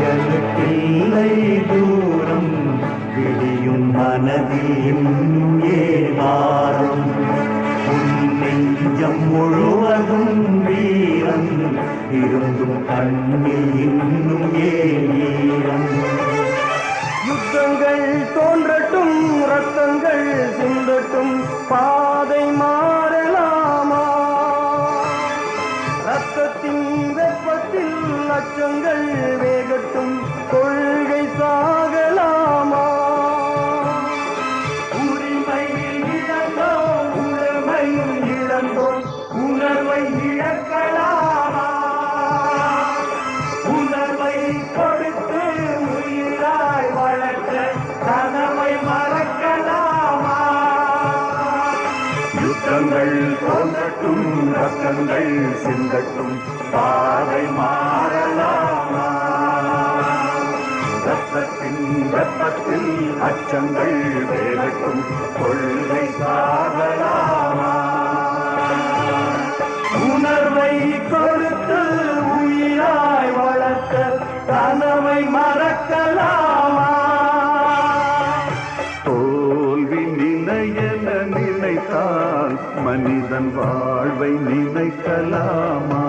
விடியலுக்கில்லை தூரம் விடியும் மனதில் இன்னும் ஏவாரம் நெஞ்சம் முழுவதும் வீரம் இருந்தும் கண்ணில் இன்னும் ஏரம் யுத்தங்கள் தோன்றட்டும் ரத்தங்கள் சிந்தட்டும் பாதை மாறலாமா? ரத்தத்தின் வெப்பத்தில் அச்சங்கள் வேகட்டும் கொள்கை சாகலாமா? உரிமை இழந்தோம் உணர்வையும் இழந்தோம் உணர்வை இழக்கலாமா? உணர்வை கொடுத்து உயிராய் வளர்க்க கனவை மறக்கலாமா? யுத்தங்கள் தோன்றட்டும் ரத்தங்கள் சிந்தட்டும் பாதை வெப்பத்தில் அச்சங்கள் வேகட்டும் கொள்கை சாதலாமா உணர்வை கொடுத்து உயிராய் வளர்க்க கனவை மறக்கலாமா? தோல்வி நிலையென நினைத்தால் மனிதன் வாழ்வை நினைக்கலாமா?